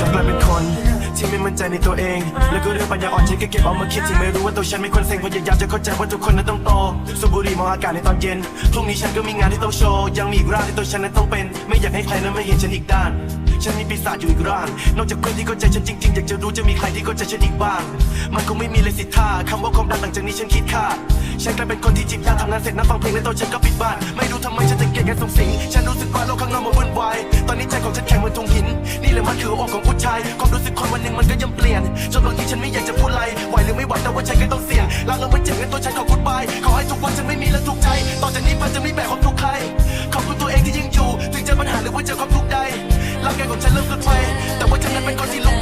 ฉันกลายเป็นคนที่ไม่มั่นใจในตัวเอง แล้วก็เรื่องปัญญาอ่อนฉันก็เก็บเอามาคิดที่ไม่รู้ว่าตัวฉันไม่ควรเซ็งพยายามจะเข้าใจว่าทุกคนนั้นต้องโตสูบุรีมองอากาศในตอนเย็นพรุ่งนี้ฉันก็มีงานที่ต้องโชว์ยังมีอีกร่างที่ตัวฉันนั้นต้องเป็น ไม่อยากให้ใครนั้นมาเห็นฉันอีกด้าน ฉันมีปีศาจอยู่อีกร่างนอกจากคนที่เข้าใจฉันจริงๆอยากจะรู้จะมีใครที่เข้าใจฉันอีกบ้าง มันคงไม่มีเลยสิทธาคำว่าความดังหลังจากนี้ฉันคิดค่าฉันกลายเป็นคนที่จีบยาทำงานเสร็จนั่งฟังเพลงและตัวฉันก็ปิดบ้านไม่รู้ทำไมฉันถึงเกลียดกสงสิงฉันรู้สึกว่าโลกข้างนอกมันวุ่นวายตอนนี้ใจของฉันแข็งเหมือนทงหินี่เลยมันคืออกของผู้ชายความรู้สึกคนวันหนึ่งมันก็ย่ำเปลี่ยน จนบางทีฉันไม่อยากจะพูดไรไหวหรือไม่ไหวแต่ว่าฉันก็ต้องเสี่ยงรักแล้วมันเจ็บในตัวฉันขอคุณไปยขอให้ทุกวันฉันไม่มีและทุกใจ ต่อจากนี้ไปจะไม่แบกความทุกข์ใคร ขอบคุณตัวเองที่ยังอยู่ ถึงเจอปัญหาหรือว่าเจอความทุกข์ใดร่างกายของฉันเริ่มสุดไปแต่ว่าฉันนั้นเป็นคนที่ลง